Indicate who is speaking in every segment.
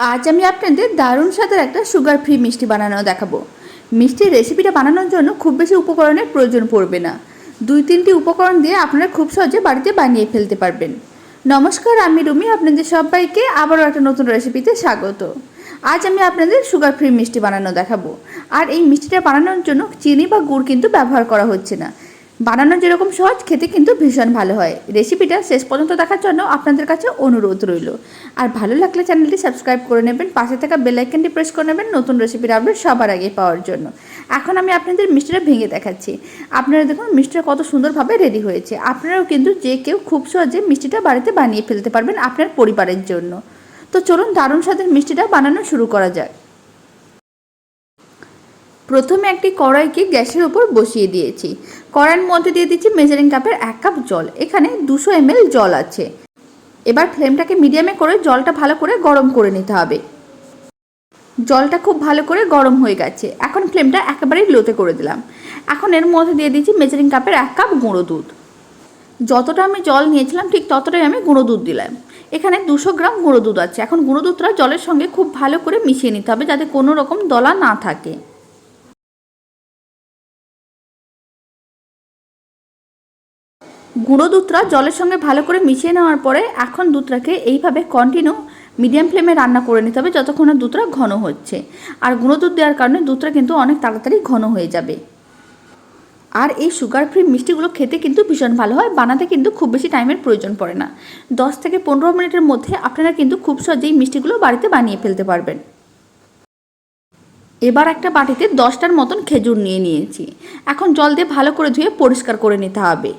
Speaker 1: আজ আমি আপনাদের দারুণ স্বাদের একটা সুগার ফ্রি মিষ্টি বানানো দেখাবো। মিষ্টির রেসিপিটা বানানোর জন্য খুব বেশি উপকরণের প্রয়োজন পড়বে না। দুই তিনটি উপকরণ দিয়ে আপনারা খুব সহজে বাড়িতে বানিয়ে ফেলতে পারবেন। নমস্কার, আমি রুমি, আপনাদের সবাইকে আবারও একটা নতুন রেসিপিতে স্বাগত। আজ আমি আপনাদের সুগার ফ্রি মিষ্টি বানানো দেখাবো। আর এই মিষ্টিটা বানানোর জন্য চিনি বা গুড় কিন্তু ব্যবহার করা হচ্ছে না। বানানো যেরকম সহজ, খেতে কিন্তু ভীষণ ভালো হয়। রেসিপিটা শেষ পর্যন্ত দেখার জন্য আপনাদের কাছে অনুরোধ রইল। আর ভালো লাগলে চ্যানেলটি সাবস্ক্রাইব করে নেবেন, পাশে থাকা বেল আইকনটি প্রেস করে নেবেন নতুন রেসিপির আপডেট সবার আগে পাওয়ার জন্য। এখন আমি আপনাদের মিষ্টিটা ভেঙে দেখাচ্ছি। আপনারা দেখুন মিষ্টিটা কত সুন্দরভাবে রেডি হয়েছে। আপনারাও কিন্তু যে কেউ খুব সহজে মিষ্টিটা বাড়িতে বানিয়ে ফেলতে পারবেন আপনার পরিবারের জন্য। তো চলুন দারুণ স্বাদের মিষ্টিটা বানানো শুরু করা যাক। প্রথমে একটি কড়াইকে গ্যাসের ওপর বসিয়ে দিয়েছি। কড়াইয়ের মধ্যে দিয়ে দিচ্ছি মেজারিং কাপের এক কাপ জল। এখানে দুশো এমএল জল আছে। এবার ফ্লেমটাকে মিডিয়ামে করে জলটা ভালো করে গরম করে নিতে হবে। জলটা খুব ভালো করে গরম হয়ে গেছে। এখন ফ্লেমটা একেবারেই লোতে করে দিলাম। এখন এর মধ্যে দিয়ে দিচ্ছি মেজারিং কাপের এক কাপ গুঁড়ো দুধ। যতটা আমি জল নিয়েছিলাম, ঠিক ততটাই আমি গুঁড়ো দুধ দিলাম। এখানে দুশো গ্রাম গুঁড়ো দুধ আছে। এখন গুঁড়ো দুধটা জলের সঙ্গে খুব ভালো করে মিশিয়ে নিতে হবে যাতে কোনো রকম দলা না থাকে। গুঁড়ো দুধটা জলের সঙ্গে ভালো করে মিশিয়ে নেওয়ার পরে এখন দুধটাকে এইভাবে কন্টিনিউ মিডিয়াম ফ্লেমে রান্না করে নিতে হবে যতক্ষণ না দুধটা ঘন হচ্ছে। আর গুঁড়ো দুধ দেওয়ার কারণে দুধটা কিন্তু অনেক তাড়াতাড়ি ঘন হয়ে যাবে। আর এই সুগার ফ্রি মিষ্টিগুলো খেতে কিন্তু ভীষণ ভালো হয়, বানাতে কিন্তু খুব বেশি টাইমের প্রয়োজন পড়ে না। দশ থেকে পনেরো মিনিটের মধ্যে আপনারা কিন্তু খুব সহজেই মিষ্টিগুলো বাড়িতে বানিয়ে ফেলতে পারবেন। এবার একটা বাটিতে দশটার মতন খেজুর নিয়ে নিয়েছি। এখন জল দিয়ে ভালো করে ধুয়ে পরিষ্কার করে নিতে হবে।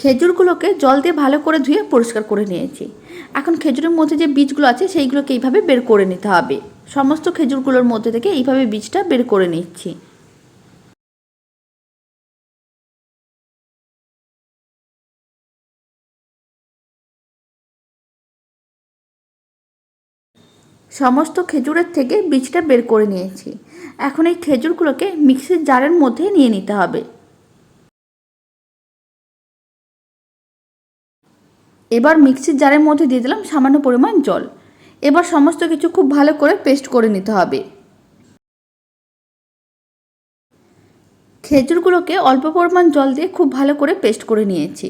Speaker 1: খেজুরগুলোকে জল দিয়ে ভালো করে ধুয়ে পরিষ্কার করে নিয়েছি। এখন খেজুরের মধ্যে যে বীজগুলো আছে, সেইগুলোকে এইভাবে বের করে নিতে হবে। সমস্ত খেজুরগুলোর মধ্যে থেকে এইভাবে বীজটা বের করে নিচ্ছি। সমস্ত খেজুরের থেকে বীজটা বের করে নিয়েছি। এখন এই খেজুরগুলোকে মিক্সির জারের মধ্যে নিয়ে নিতে হবে। এবার মিক্সির জারের মধ্যে দিয়ে দিলাম সামান্য পরিমাণ জল। এবার সমস্ত কিছু খুব ভালো করে পেস্ট করে নিতে হবে। খেজুরগুলোকে অল্প পরিমাণ জল দিয়ে খুব ভালো করে পেস্ট করে নিয়েছি।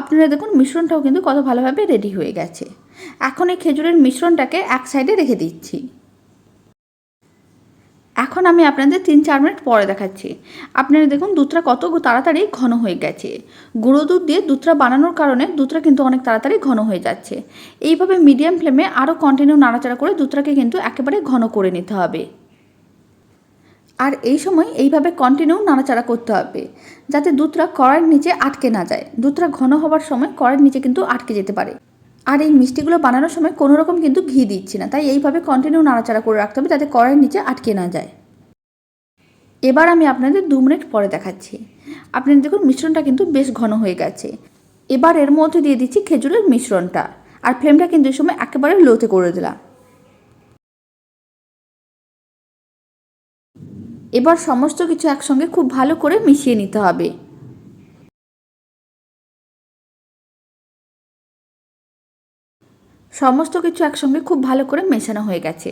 Speaker 1: আপনারা দেখুন মিশ্রণটাও কিন্তু কত ভালোভাবে রেডি হয়ে গেছে। এখন এই খেজুরের মিশ্রণটাকে এক সাইডে রেখে দিচ্ছি। এখন আমি আপনাদের তিন চার মিনিট পরে দেখাচ্ছি। আপনারা দেখুন দুধটা কত তাড়াতাড়ি ঘন হয়ে গেছে। গুঁড়ো দুধ দিয়ে দুধটা বানানোর কারণে দুধটা কিন্তু অনেক তাড়াতাড়ি ঘন হয়ে যাচ্ছে। এইভাবে মিডিয়াম ফ্লেমে আরও কন্টিনিউ নাড়াচাড়া করে দুধটাকে কিন্তু একেবারে ঘন করে নিতে হবে। আর এই সময় এইভাবে কন্টিনিউ নাড়াচাড়া করতে হবে, যাতে দুধটা কড়াইয়ের নিচে আটকে না যায়। দুধটা ঘন হওয়ার সময় কড়াইয়ের নিচে কিন্তু আটকে যেতে পারে। আর এই মিষ্টিগুলো বানানোর সময় কোনো রকম কিন্তু ঘি দিচ্ছি না। তাই এইভাবে কন্টিনিউ নাড়াচাড়া করে রাখতে হবে যাতে কড়াইয়ের নিচে আটকে না যায়। এবার আমি আপনাদের দু মিনিট পরে দেখাচ্ছি। আপনাদের দেখুন মিশ্রণটা কিন্তু বেশ ঘন হয়ে গেছে। এবার এর মধ্যে দিয়ে দিচ্ছি খেজুরের মিশ্রণটা। আর ফ্লেমটা কিন্তু এই সময় একেবারে লোতে করে দিলাম। এবার সমস্ত কিছু একসঙ্গে খুব ভালো করে মিশিয়ে নিতে হবে। সমস্ত কিছু একসঙ্গে খুব ভালো করে মেশানো হয়ে গেছে।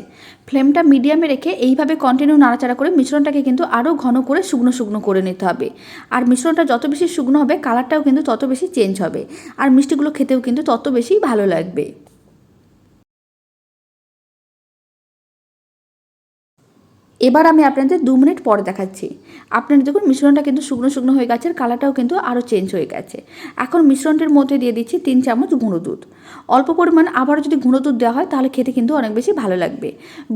Speaker 1: ফ্লেমটা মিডিয়ামে রেখে এইভাবে কন্টিনিউ নাড়াচাড়া করে মিশ্রণটাকে কিন্তু আরও ঘন করে শুকনো শুকনো করে নিতে হবে। আর মিশ্রণটা যত বেশি শুকনো হবে কালারটাও কিন্তু তত বেশি চেঞ্জ হবে। আর মিষ্টিগুলো খেতেও কিন্তু তত বেশি ভালো লাগবে। এবার আমি আপনাদের দু মিনিট পরে দেখাচ্ছি। আপনারা দেখুন, মিশ্রণটা কিন্তু শুকনো শুকনো হয়ে গেছে, কালারটাও কিন্তু আরও চেঞ্জ হয়ে গেছে। এখন মিশ্রণটির মধ্যে দিয়ে দিচ্ছি তিন চামচ গুঁড়ো দুধ। অল্প পরিমাণ আবারও যদি গুঁড়ো দুধ দেওয়া হয়, তাহলে খেতে কিন্তু অনেক বেশি ভালো লাগবে।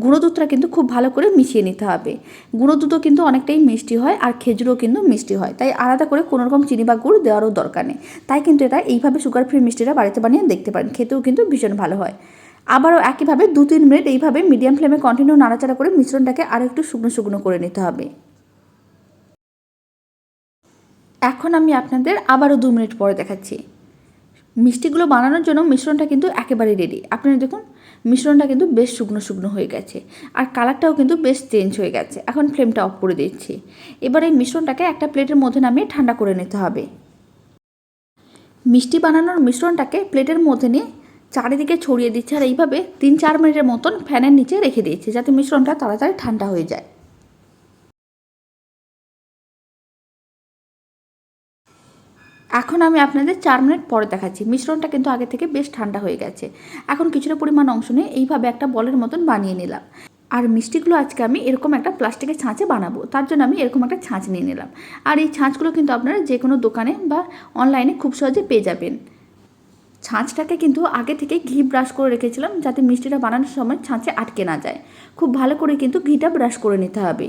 Speaker 1: গুঁড়ো দুধটা কিন্তু খুব ভালো করে মিশিয়ে নিতে হবে। গুঁড়ো দুধও কিন্তু অনেকটাই মিষ্টি হয় আর খেজুরও কিন্তু মিষ্টি হয়। তাই আলাদা করে কোনো রকম চিনি বা গুড় দেওয়ারও দরকার নেই। তাই কিন্তু এটা এইভাবে সুগার ফ্রি মিষ্টিটা বাড়িতে বানিয়ে দেখতে পারেন, খেতেও কিন্তু ভীষণ ভালো হয়। আবারও একইভাবে দু তিন মিনিট এইভাবে মিডিয়াম ফ্লেমে কন্টিনিউ নাড়াচাড়া করে মিশ্রণটাকে আরও একটু শুকনো শুকনো করে নিতে হবে। এখন আমি আপনাদের আবারও দু মিনিট পরে দেখাচ্ছি। মিষ্টিগুলো বানানোর জন্য মিশ্রণটা কিন্তু একেবারে রেডি আপনারা দেখুন, মিশ্রণটা কিন্তু বেশ শুকনো শুকনো হয়ে গেছে আর কালারটাও কিন্তু বেশ চেঞ্জ হয়ে গেছে। এখন ফ্লেমটা অফ করে দিচ্ছি। এবার এই মিশ্রণটাকে একটা প্লেটের মধ্যে নামিয়ে ঠান্ডা করে নিতে হবে। মিষ্টি বানানোর মিশ্রণটাকে প্লেটের মধ্যে নিয়ে চারিদিকে ছড়িয়ে দিচ্ছে আর এইভাবে তিন চার মিনিটের মতন ফ্যানের নিচে রেখে দিয়েছে যাতে মিশ্রণটা তাড়াতাড়ি ঠান্ডা হয়ে যায়। এখন আমি আপনাদের চার মিনিট পরে দেখাচ্ছি। মিশ্রণটা কিন্তু আগে থেকে বেশ ঠান্ডা হয়ে গেছে। এখন কিছুটা পরিমাণ অংশ নিয়ে এইভাবে একটা বলের মতন বানিয়ে নিলাম। আর মিষ্টিগুলো আজকে আমি এরকম একটা প্লাস্টিকের ছাঁচে বানাবো। তার জন্য আমি এরকম একটা ছাঁচ নিয়ে নিলাম। আর এই ছাঁচগুলো কিন্তু আপনারা যে কোনো দোকানে বা অনলাইনে খুব সহজে পেয়ে যাবেন। ছাঁচটাকে কিন্তু আগে থেকে ঘি ব্রাশ করে রেখেছিলাম যাতে মিষ্টিটা বানানোর সময় ছাঁচে আটকে না যায়। খুব ভালো করে কিন্তু ঘিটা ব্রাশ করে নিতে হবে।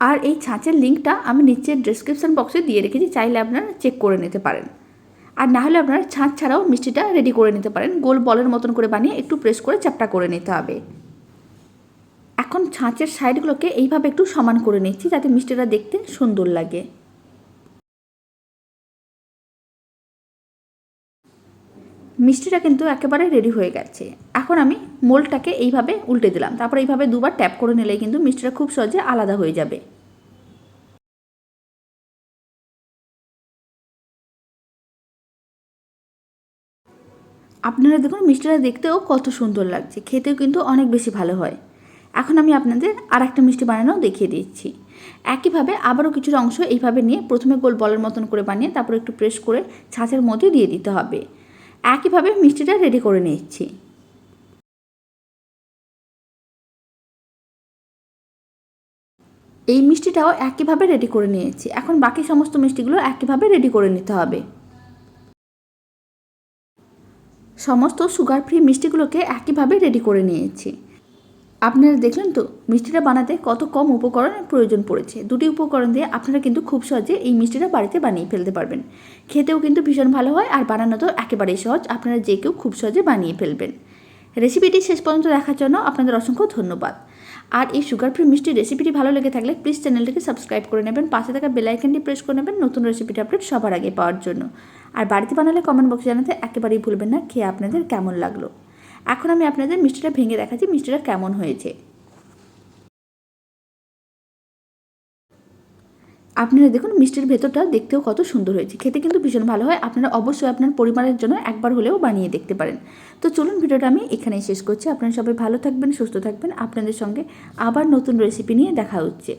Speaker 1: আর এই ছাঁচের লিঙ্কটা আমি নিচের ডিসক্রিপশন বক্সে দিয়ে রেখেছি, চাইলে আপনারা চেক করে নিতে পারেন। আর না হলে আপনারা ছাঁচ ছাড়াও মিষ্টিটা রেডি করে নিতে পারেন। গোল বলের মতন করে বানিয়ে একটু প্রেস করে চ্যাপটা করে নিতে হবে। এখন ছাঁচের সাইডগুলোকে এইভাবে একটু সমান করে নিচ্ছি যাতে মিষ্টিটা দেখতে সুন্দর লাগে। মিষ্টিটা কিন্তু একেবারে রেডি হয়ে গেছে। এখন আমি মোলটাকে এইভাবে উল্টে দিলাম। তারপর এইভাবে দুবার ট্যাপ করে নিলেই কিন্তু মিষ্টিটা খুব সহজে আলাদা হয়ে যাবে। আপনারা দেখুন, মিষ্টিটা দেখতেও কত সুন্দর লাগছে। খেতেও কিন্তু অনেক বেশি ভালো হয়। এখন আমি আপনাদের আর একটা মিষ্টি বানানো দেখিয়ে দিচ্ছি। একইভাবে আবারও কিছুটা অংশ এইভাবে নিয়ে প্রথমে গোল বলের মতন করে বানিয়ে তারপর একটু প্রেস করে ছাঁচের মধ্যে দিয়ে দিতে হবে। একইভাবে মিষ্টিটা রেডি করে নিচ্ছি। এই মিষ্টিটাও একইভাবে রেডি করে নিয়েছি। এখন বাকি সমস্ত মিষ্টিগুলো একইভাবে রেডি করে নিতে হবে। সমস্ত সুগার ফ্রি মিষ্টিগুলোকে একইভাবে রেডি করে নিয়েছি। আপনারা দেখলেন তো, মিষ্টিটা বানাতে কত কম উপকরণের প্রয়োজন পড়েছে। দুটি উপকরণ দিয়ে আপনারা কিন্তু খুব সহজে এই মিষ্টিটা বাড়িতে বানিয়ে ফেলতে পারবেন। খেতেও কিন্তু ভীষণ ভালো হয় আর বানানোতেও একেবারেই সহজ। আপনারা যে কেউ খুব সহজে বানিয়ে ফেলবেন। রেসিপিটি শেষ পর্যন্ত দেখার জন্য আপনাদের অসংখ্য ধন্যবাদ। আর এই সুগার ফ্রি মিষ্টির রেসিপিটি ভালো লেগে থাকলে প্লিজ চ্যানেলটিকে সাবস্ক্রাইব করে নেবেন। পাশে থাকা বেলাইকনটি প্রেস করে নেবেন নতুন রেসিপিটি আপডেট সবার আগে পাওয়ার জন্য। আর বাড়িতে বানালে কমেন্ট বক্সে জানাতে একেবারেই ভুলবেন না। খেয়ে আপনাদের কেমন লাগল? এখন আমি আপনাদের মিষ্টিটা ভেঙে দেখাচ্ছি, মিষ্টিটা কেমন হয়েছে। আপনারা দেখুন, মিষ্টির ভেতরটা দেখতেও কত সুন্দর হয়েছে। খেতে কিন্তু ভীষণ ভালো হয়। আপনারা অবশ্যই আপনার পরিবারের জন্য একবার হলেও বানিয়ে দেখতে পারেন। তো চলুন ভিডিওটা আমি এখানেই শেষ করছি। আপনারা সবাই ভালো থাকবেন, সুস্থ থাকবেন। আপনাদের সঙ্গে আবার নতুন রেসিপি নিয়ে দেখা হচ্ছে।